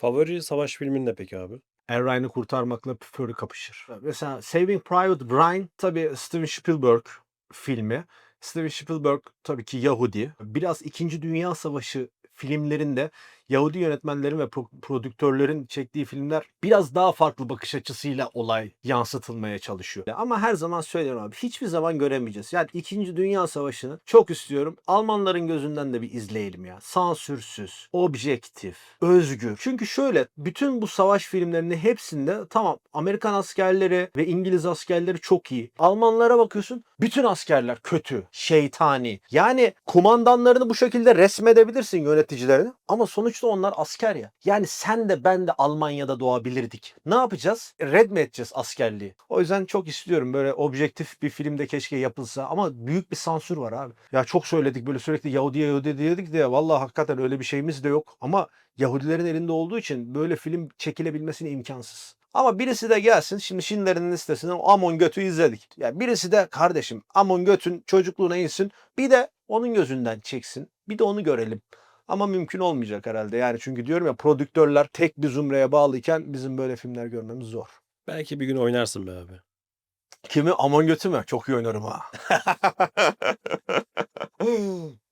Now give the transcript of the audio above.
Favori savaş filmin ne peki abi? Er Ryan'ı kurtarmakla Fury kapışır. Mesela Saving Private Ryan tabii Steven Spielberg filmi. Steven Spielberg tabii ki Yahudi. Biraz İkinci Dünya Savaşı filmlerinde Yahudi yönetmenlerin ve pro- prodüktörlerin çektiği filmler biraz daha farklı bakış açısıyla olay yansıtılmaya çalışıyor. Ama her zaman söylüyorum abi hiçbir zaman göremeyeceğiz. Yani İkinci Dünya Savaşı'nı çok istiyorum. Almanların gözünden de bir izleyelim ya. Sansürsüz, objektif, özgür. Çünkü şöyle bütün bu savaş filmlerinin hepsinde tamam Amerikan askerleri ve İngiliz askerleri çok iyi. Almanlara bakıyorsun bütün askerler kötü, şeytani. Yani kumandanlarını bu şekilde resmedebilirsin yöneticilerini ama sonuçta onlar asker ya. Yani sen de ben de Almanya'da doğabilirdik. Ne yapacağız? Red mi edeceğiz askerliği? O yüzden çok istiyorum böyle objektif bir filmde keşke yapılsa ama büyük bir sansür var abi. Ya çok söyledik böyle sürekli Yahudi Yahudi dedik de vallahi hakikaten öyle bir şeyimiz de yok ama Yahudilerin elinde olduğu için böyle film çekilebilmesine imkansız. Ama birisi de gelsin şimdi Schindler'in listesinden Amon Göt'ü izledik. Ya birisi de kardeşim Amon Göt'ün çocukluğuna insin bir de onun gözünden çeksin. Bir de onu görelim. Ama mümkün olmayacak herhalde. Yani çünkü diyorum ya prodüktörler tek bir zümreye bağlıyken bizim böyle filmler görmemiz zor. Belki bir gün oynarsın be abi. Kimi? Amon Göt'ü mü? Çok iyi oynarım ha.